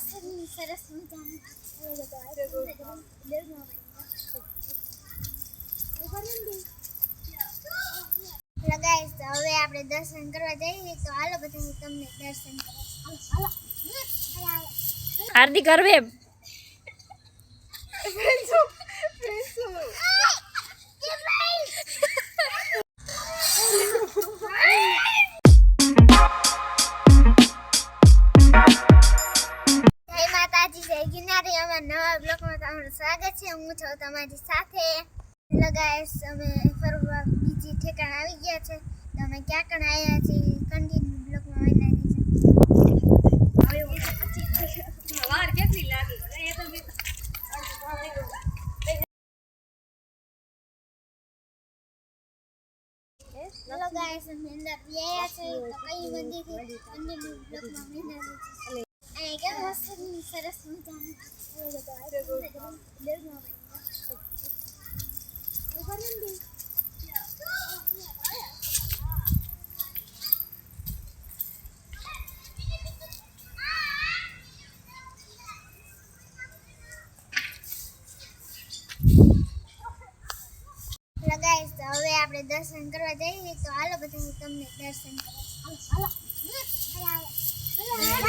સરસ લગાઈશ તો હવે આપણે દર્શન કરવા જઈએ તો હાલો બધા તમને દર્શન કરવા આરતી કરવે હું છું તમારી સાથે લગાઈશ અમે ફરવા બીજી ઠેકાણ આવી ગયા છે તો અમે ક્યાં કણ આવ્યા છીએ કન્ટિન્યુ બ્લોગમાં વહેલા રહેજો વાર કેટલી લાગી ચલો ગાઈસ અમે અંદર ગયા છે તો કઈ મંદિર થી કન્ટિન્યુ બ્લોગમાં વહેલા રહેજો અહીં કેમ મસ્તની સરસ મજાની લગાઈશ તો હવે આપણે દર્શન કરવા જઈએ તો હાલો બધા હું તમને દર્શન કરાવું હાલો હાલો હાલો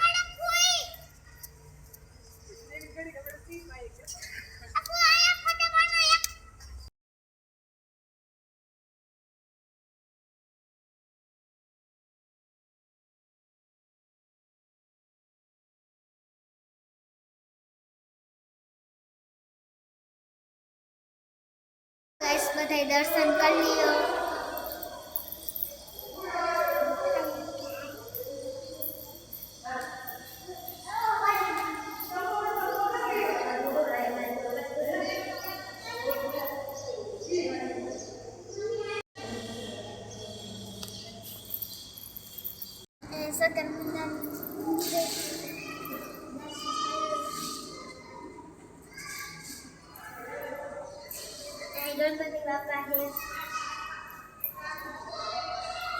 ગાઈસ બધાય દર્શન કરી લ્યો. ગણપતિ બાપા છે.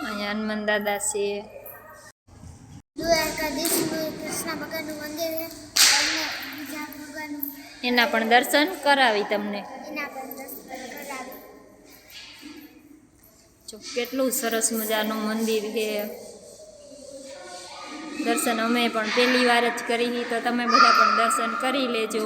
અહીંયા હનુમાન દાદા છે એના પણ દર્શન કરાવી તમને. જો કેટલું સરસ મજાનું મંદિર છે. દર્શન અમે પણ પહેલી વાર જ કરી તો તમે બધા પણ દર્શન કરી લેજો.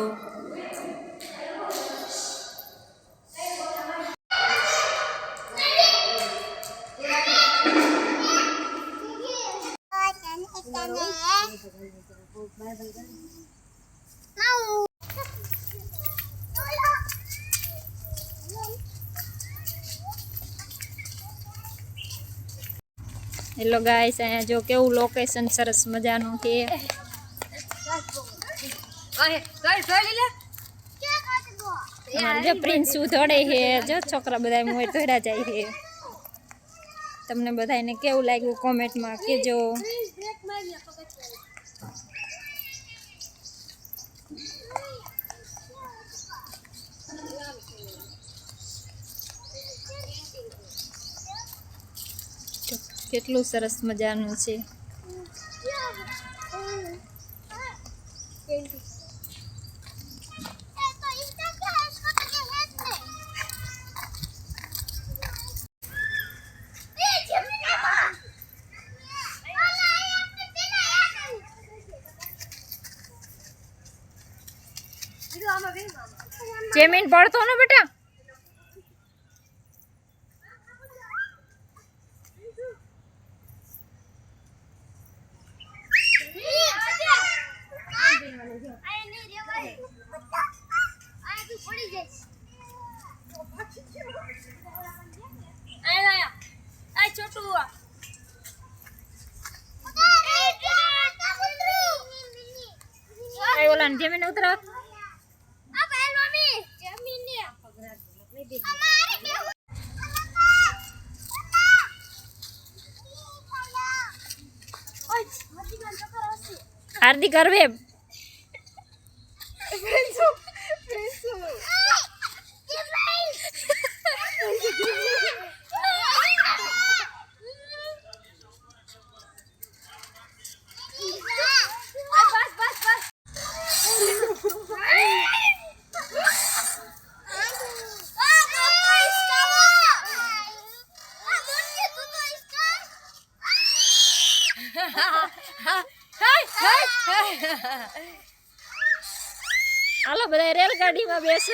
હેલો ગાઈસ અહીંયા જો કેવું લોકેશન સરસ મજાનું છે અમારે જો પ્રિન્સ દોડે છે જો છોકરા બધા મોય દોડ્યા જાય છે તમને બધાને કેવું લાગ્યું કોમેન્ટમાં કહેજો કેટલું સરસ મજાનું છે જેમીન પડતો ને બેટા ઓલા ને જમીન ઉતરા. હાર્દિક કરવે Halo, bener ya, real kali mah biasa.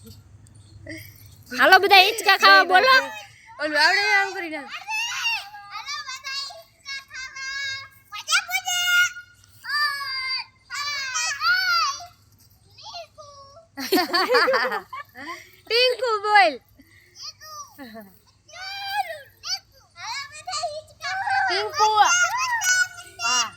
Tuh. Halo, bener itu kakak bola. Oh, ada yang kau ટીંકુ બોલ. ટીંકુ હા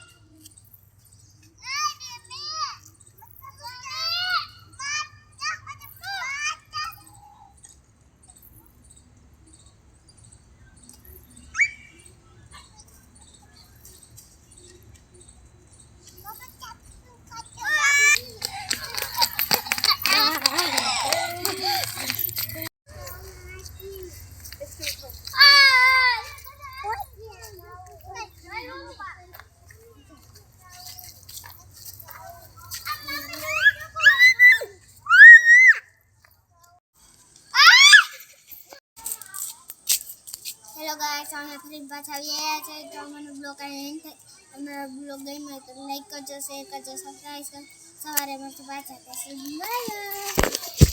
હેલો ગાઈસ અમે ફરી પાછા આવ્યા છે તો મને બ્લોગ અમારા બ્લોગ ગમ્યો તો લાઈક કરજો શેર કરજો સબસ્ક્રાઈબ કરજો સવારે મળશું પાછા બાય